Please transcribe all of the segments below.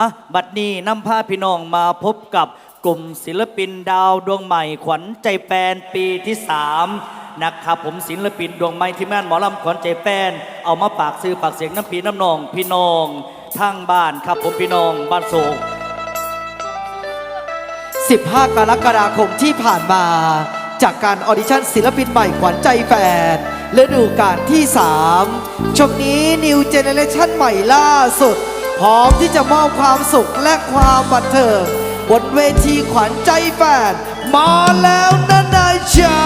อะบัดนี้นำพาพี่น้องมาพบกับกลุ่มศิลปินดาวดวงใหม่ขวัญใจแฟนปีที่3นะครับผมศิลปินดวงใหม่ที่แม่นหมอลำขวัญใจแฟนเอามาปากซื้อปากเสียงน้ำปีน้ำนอง พี่น้องทางบ้านครับผมพี่น้องบ้านโศก15 กรกฎาคมที่ผ่านมา จากการออดิชั่นศิลปินใหม่ขวัญใจแฟนฤดูกาลที่ 3 ช่วงนี้นิวเจเนเรชั่นใหม่ล่าสุด พร้อมที่จะมอบความสุขและความบันเทิงบนเวทีขวัญใจแฟน มาแล้วนะนายจ้า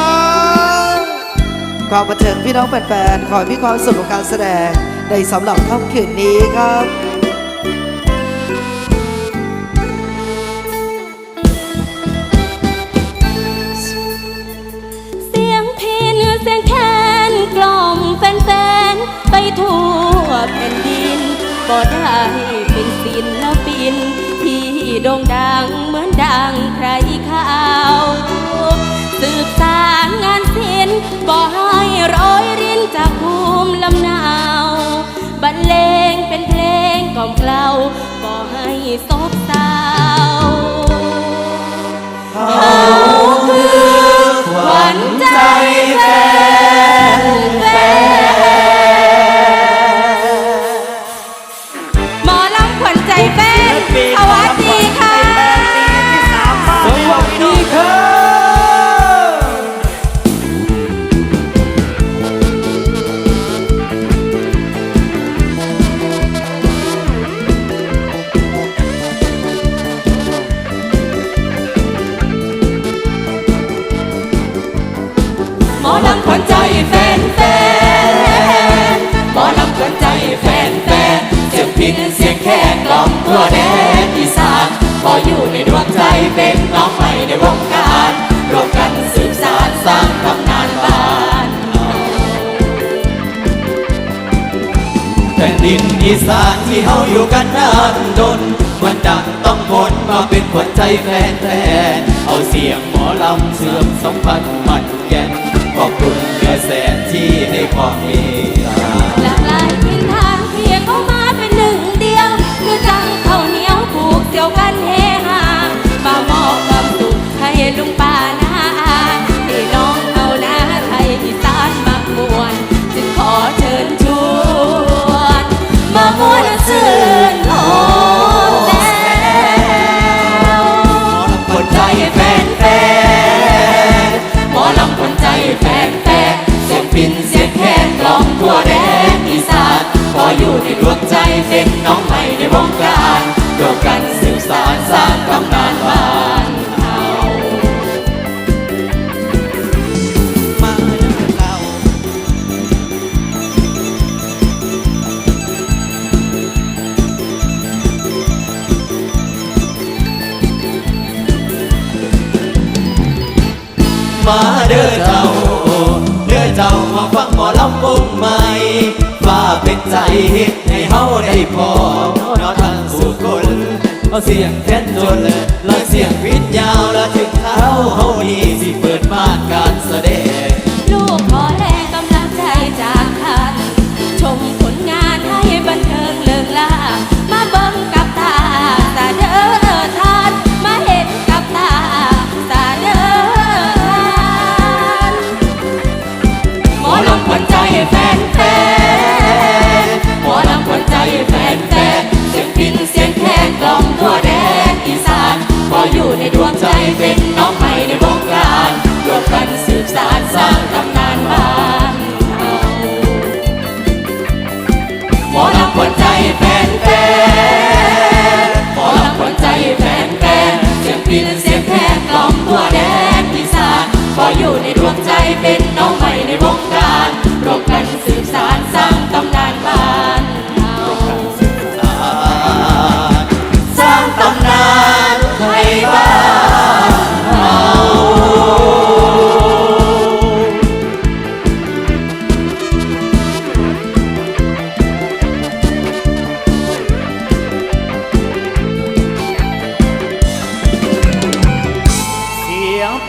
ความบันเทิงพี่น้องแฟนๆขอให้มีความสุขกับการแสดงในสำหรับค่ำคืนนี้ครับ ก็ได้เป็นศิลปิน ที่โด่งดังเหมือนดังใครข่าวสืบสานงานศิลป์ก็ให้ร้อยรินจากภูมิลำเนาบรรเลงเป็นเพลงกล่อมเกลาก็ให้ซบเศร้าขวัญใจแฟน ค่กล่อมทั่วแดนอีสานพออยู่ในดวงใจเป็นน้องใหม่ในวงการร่วมกันสืบสานสร้างตำนานบ้านแผ่นดินอีสานที่เฮาอยู่กันนานดนมันดังต้องมนมาเป็นขวัญใจแฟนแฟนเอาเสียงหมอลำเสื่อมสัมพันธ์มันแก่นขอบคุณเพื่แสนที่ให้ความเมตตา มาเด้อเจ้า เด้อเจ้ามาฟังหมอลำวงใหม่ฟ้าเป็นใจเฮ็ดให้เฮาได้พอนอทันสู่คนเอาเสียงแค้นจนและเสียงวิทยาวและถึงเท้าเฮานี่สิ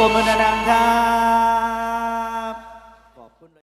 woman